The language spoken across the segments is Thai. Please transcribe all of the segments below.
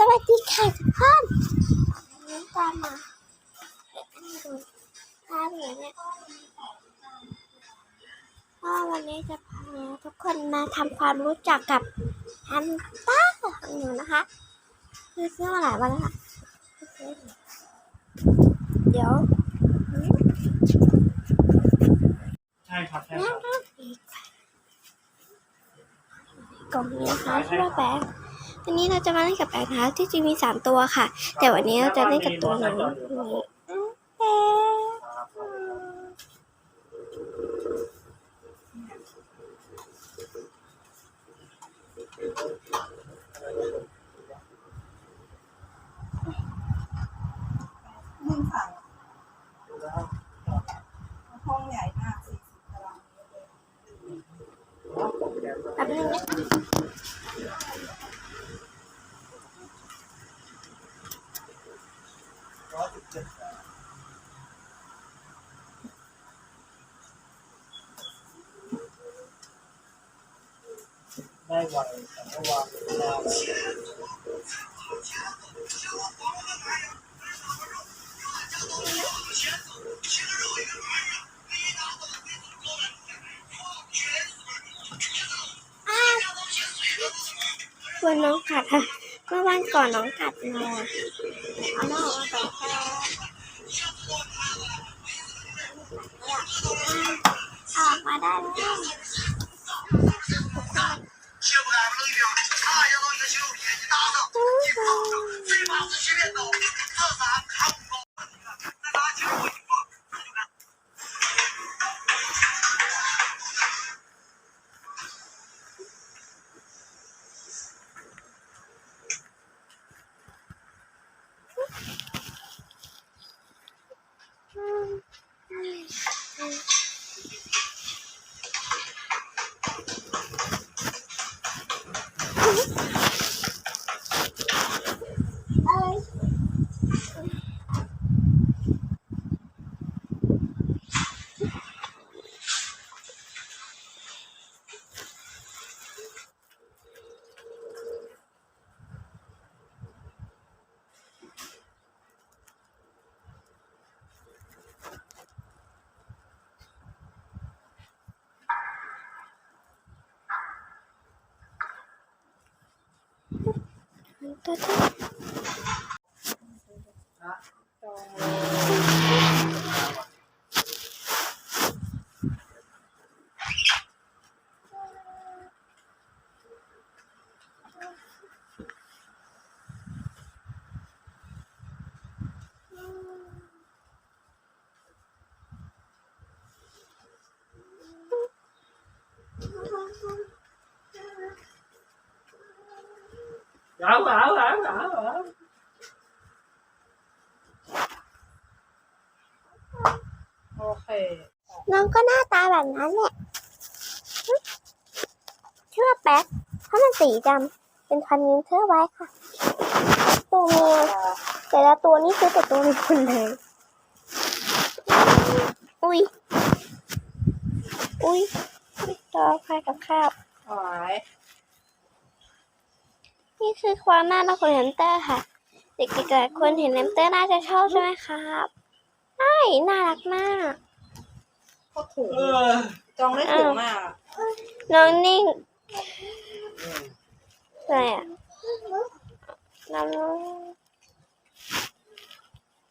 สวัสดีค่ะทุกคนน้ำตามมาดูภาพอย่างเนี้ยก็วันนี้จะพาทุกคนมาทำความรู้จักกับฮันต้าของหนูนะคะ คือซื้อมาหลายวันแล้วค่ะเดี๋ยวใช่ครับใช่แม่ครับต้องอีกกล่องนี้นะคะชื่อว่าแบงค์ วันนี้เราจะมาเล่นกับแบงค์นะคะที่จริงมีสามตัวค่ะ แต่วันนี้เราจะเล่นกับตัวหนูนี่แบงค์มึงสั่งห้องใหญ่มากสี่สิบตารางเมตรเลยแป๊บนึงนะ ได้ไวแต่เมื่อวานนานกลัวน้องกัดค่ะเมื่อวันก่อนน้องกัดเราอะเอาน้องออกมาก่อนค่ะออกมาได้แล้ว ตั เอาเอาเอาเอาเอาโอเคน้องก็หน้าตาแบบนั้นแหละชื่อว่าแป๊กเพราะมันสีดำเป็นพันนิ้วเชื่อไว้ค่ะ ตัวเมียแต่ละตัวนี่คือแต่ตัวเมียคนเลย อุ้ย อุ้ยต่อพายกับข้าวหวาย นี่คือความน่ารักของแฮมสเตอร์ค่ะ เด็กๆหลายคนเห็นแฮมสเตอร์น่าจะชอบใช่ไหมครับใช่น่ารักมากก็ถูกเออจองได้ถูกมากอะน้องนิ่งอะไรอะน้อง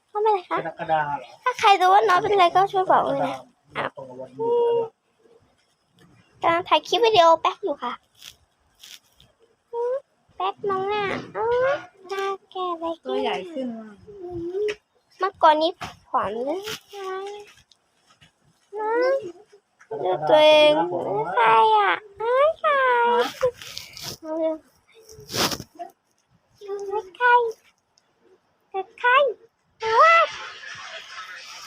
เขาเป็นอะไรกคะรกฎาเหรอถ้าใครรู้ว่าน้องเป็นอะไรก็ช่วยบอกเลยนะตรงกับวันหยุดแล้วอะกำลังถ่ายคลิปวิดีโอแป๊กอยู่ค่ะอืมแป๊ก น้องอะอ๋อหน้าแก่ไปตัวใหญ่ขึ้นมากเมื่อก่อนนี้ผอมเลยนะดูตัวเองใครอะไม่ใครไม่ใครแต่ใครแต่ว่า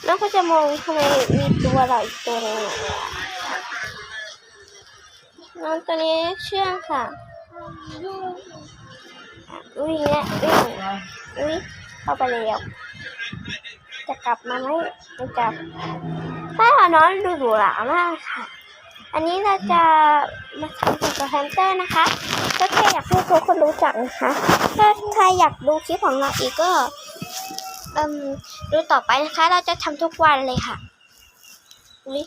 น้องก็จะมองทำไมมีตัวเราอีกตัวนึงอะน้องตัวนี้เชื่องค่ะ อะอุ้ยเนี่ยอุ้ยอุ้ยเข้าไปแล้วจะกลับมาไหมไม่กลับใค่ะน้องดูหรูหรามากค่ะ อันนี้เราจะมาทำเกี่ยวกับแฮมสเตอร์นะคะก็แค่อยากให้ทุกคนรู้จักนะคะ ถ้าใครอยากดูคลิปของเราอีกก็เอมดูต่อไปนะคะ เราจะทำทุกวันเลยค่ะอุ้ย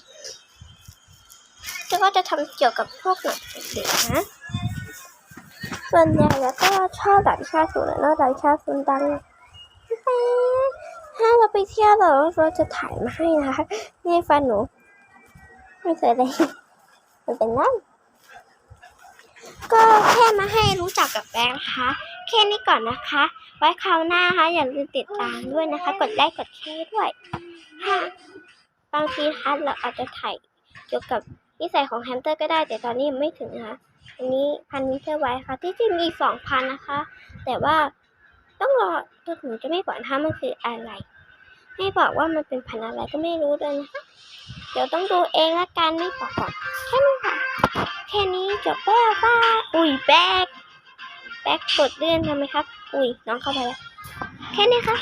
แล้วก็จะทำเกี่ยวกับพวกหนังสือนะ ส่วนใหญ่แล้วก็ชอบดับชาสูนแล้วดับชาสูนดังถ้าเราไปเที่ยวเราเราจะถ่ายมาให้นะคะนี่ฟันหนู ไม่เคยเลยมันเป็นนั่นก็แค่มาให้รู้จักกับแบงค์นะคะแค่นี้ก่อนนะคะ ไว้คราวหน้าคะอย่าลืมติดตามด้วยนะคะ กดไลค์กดแชร์ด้วยค่ะบางทีนะคะเราอาจจะถ่ายเกี่ยวกับนิสัยของแฮมสเตอร์ก็ได้ แต่ตอนนี้ยังไม่ถึงนะคะ อันนี้พันมิเตอร์ไว้ค่ะ ที่จริงมีสองพันนะคะ แต่ว่าต้องรอจนหนูจะไม่บอกนะคะมันคืออะไร ไม่บอกว่ามันเป็นพันอะไรก็ไม่รู้ด้วยนะคะ เดี๋ยวต้องดูเองละกันไม่บอกก่อนแค่นี้ค่ะแค่นี้จบแล้วป้าอุ้ยแบกแบกกดเลื่อนทำไมครับ อุ้ยน้องเข้าไปแล้ว แค่นี้ค่ะ